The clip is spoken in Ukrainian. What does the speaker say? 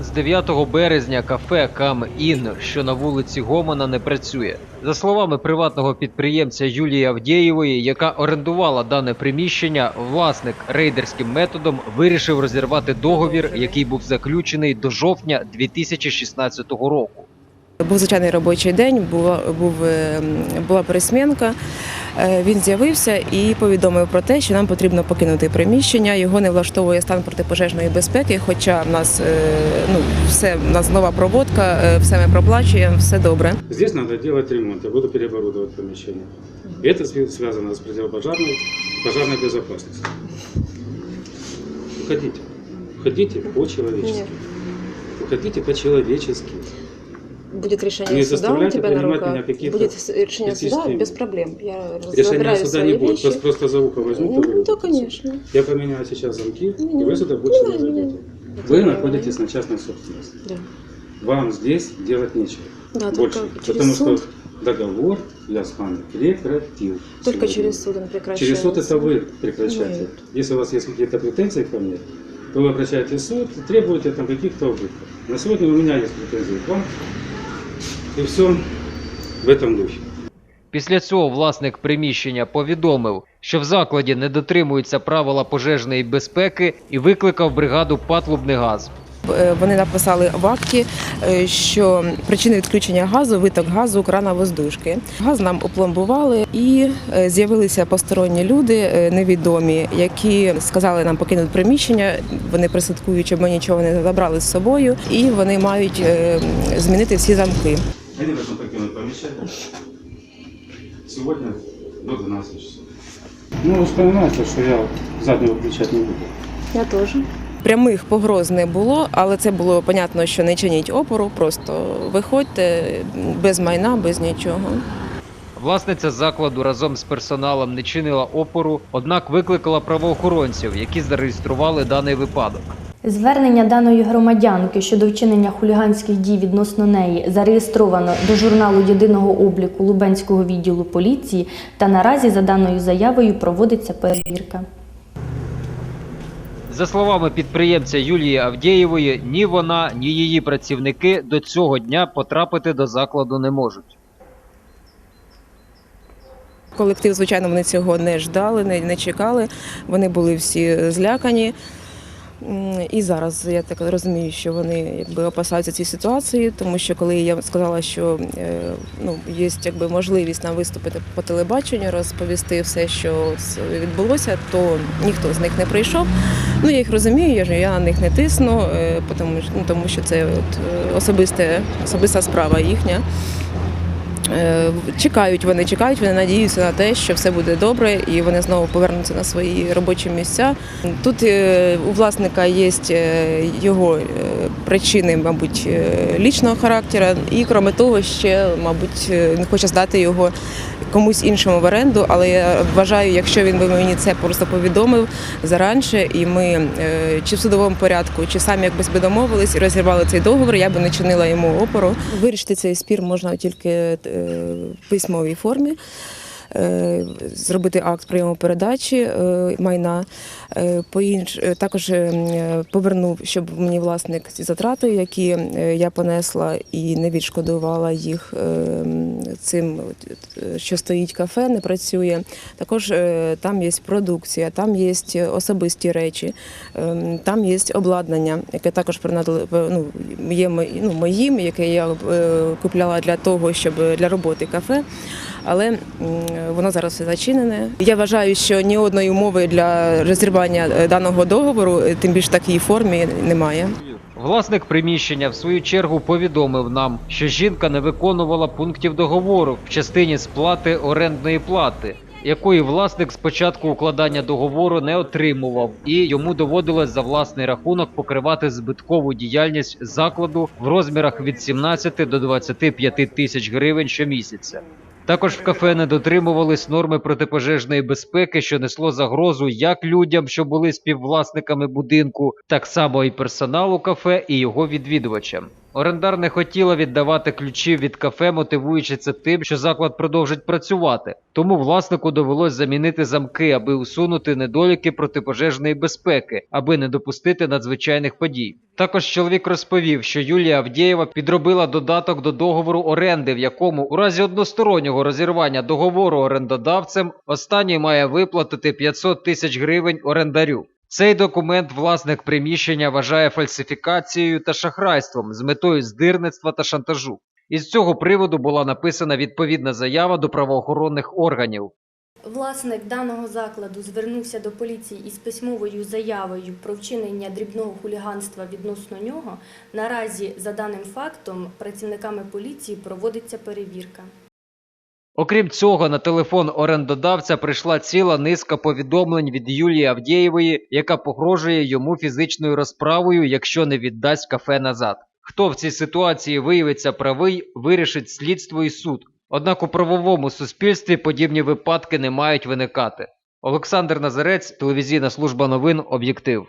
З 9 березня кафе Кам Ін, що на вулиці Гомана, не працює. За словами приватного підприємця Юлії Авдєєвої, яка орендувала дане приміщення, власник рейдерським методом вирішив розірвати договір, який був заключений до жовтня 2016 року. Був звичайний робочий день, була, був, е, була пересмінка. Е, Він з'явився і повідомив про те, що нам потрібно покинути приміщення. Його не влаштовує стан протипожежної безпеки. Хоча в нас е, ну все в нас нова проводка, е, все ми проплачуємо, все добре. Здесь надо делать ремонт, я буду переоборудовать помещение. И это свя- связано с противопожарной, пожарной безопасностью. Уходите. Уходите по-человечески. Уходите по-человечески. Будет решение Не суда у тебя на руках. меня Будет решение суда без проблем. Я Решения забираю суда не будет. вещи. Просто, просто за ухо возьмут и Ну, да, конечно. Я поменяю сейчас замки, и Ну, вы сюда больше ну, не зайдете. Вы находитесь на частной собственности. Да. Вам здесь делать нечего. Да, Больше. Потому суд. что договор я с вами прекратил. Только сегодня. через суд он прекращается. Через суд это вы прекращаете. Нет. Если у вас есть какие-то претензии ко мне, то вы обращаетесь в суд и требуете там каких-то убытков. На сегодня у меня есть претензии к вам. И все в этом духе. Після цього власник приміщення повідомив, що в закладі не дотримуються правила пожежної безпеки і викликав бригаду «Патлубний газ». Е, Вони написали в акті, е, що причини відключення газу виток газу крана воздушки. Газ нам опломбували і е, з'явилися посторонні люди невідомі, які сказали нам покинути приміщення. Вони присадкують, щоб ми нічого не забрали з собою, і вони мають змінити всі замки. Они должны покинуть помещение. Сегодня до 12 часов. Ну, понимаете, что я заднего включать не буду. Я теж. Прямих погроз не було, але це було понятно, що не чиніть опору, просто виходьте без майна, без нічого. Власниця закладу разом з персоналом не чинила опору, однак викликала правоохоронців, які зареєстрували даний випадок. Звернення даної громадянки щодо вчинення хуліганських дій відносно неї зареєстровано до журналу єдиного обліку Лубенського відділу поліції та наразі за даною заявою проводиться перевірка. За словами підприємця Юлії Авдєєвої, ні вона, ні її працівники до цього дня потрапити до закладу не можуть. Колектив, звичайно, вони цього не ждали, не, не чекали. Вони були всі злякані. І зараз я так розумію, що вони якби опасаються цієї ситуації, тому що коли я сказала, що е, ну, є якби можливість нам виступити по телебаченню, розповісти все, що відбулося, то ніхто з них не прийшов. Ну я їх розумію, я ж я на них не тисну, е, тому, ну, тому що це от, е, особисте, особиста справа їхня. Е, Чекають вони, чекають, вони надіються на те, що все буде добре, і вони знову повернуться на свої робочі місця. Тут е, у власника є е, його причини, мабуть, лічного характеру, і крім того, ще, мабуть, е, він хоче здати його комусь іншому в оренду. Але я вважаю, якщо він би мені це просто повідомив заранше, і ми чи в судовому порядку, чи самі якби би домовились і розірвали цей договор, я би не чинила йому опору. Вирішити цей спір можна тільки письмовій формі. Е, Зробити акт прийому передачі е, майна, Е, також повернув, щоб мені власник ці затрати, які я понесла і не відшкодувала їх цим, що стоїть кафе, не працює. Також там є продукція, там є особисті речі, там є обладнання, яке також ну, є ну, моїм, яке я купляла для того, щоб для роботи кафе. Але воно зараз зачинене. Я вважаю, що ні одної умови для розірвання е, даного договору, е, тим більше такій формі, немає. Власник приміщення в свою чергу повідомив нам, що жінка не виконувала пунктів договору в частині сплати орендної плати, якої власник з початку укладання договору не отримував, і йому доводилось за власний рахунок покривати збиткову діяльність закладу в розмірах від 17 до 25 тисяч гривень щомісяця. Також в кафе не дотримувались норми протипожежної безпеки, що несло загрозу як людям, що були співвласниками будинку, так само і персоналу кафе і його відвідувачам. Орендар не хотіла віддавати ключі від кафе, мотивуючи це тим, що заклад продовжить працювати. Тому власнику довелось замінити замки, аби усунути недоліки протипожежної безпеки, аби не допустити надзвичайних подій. Також чоловік розповів, що Юлія Авдєєва підробила додаток до договору оренди, в якому у разі одностороннього розірвання договору орендодавцем останній має виплатити 500 тисяч гривень орендарю. Цей документ власник приміщення вважає фальсифікацією та шахрайством з метою здирництва та шантажу. Із цього приводу була написана відповідна заява до правоохоронних органів. Власник даного закладу звернувся до поліції із письмовою заявою про вчинення дрібного хуліганства відносно нього. Наразі, за даним фактом, працівниками поліції проводиться перевірка. Окрім цього, на телефон орендодавця прийшла ціла низка повідомлень від Юлії Авдєєвої, яка погрожує йому фізичною розправою, якщо не віддасть кафе назад. Хто в цій ситуації виявиться правий, вирішить слідство і суд. Однак у правовому суспільстві подібні випадки не мають виникати. Олександр Назарець, телевізійна служба новин Об'єктив.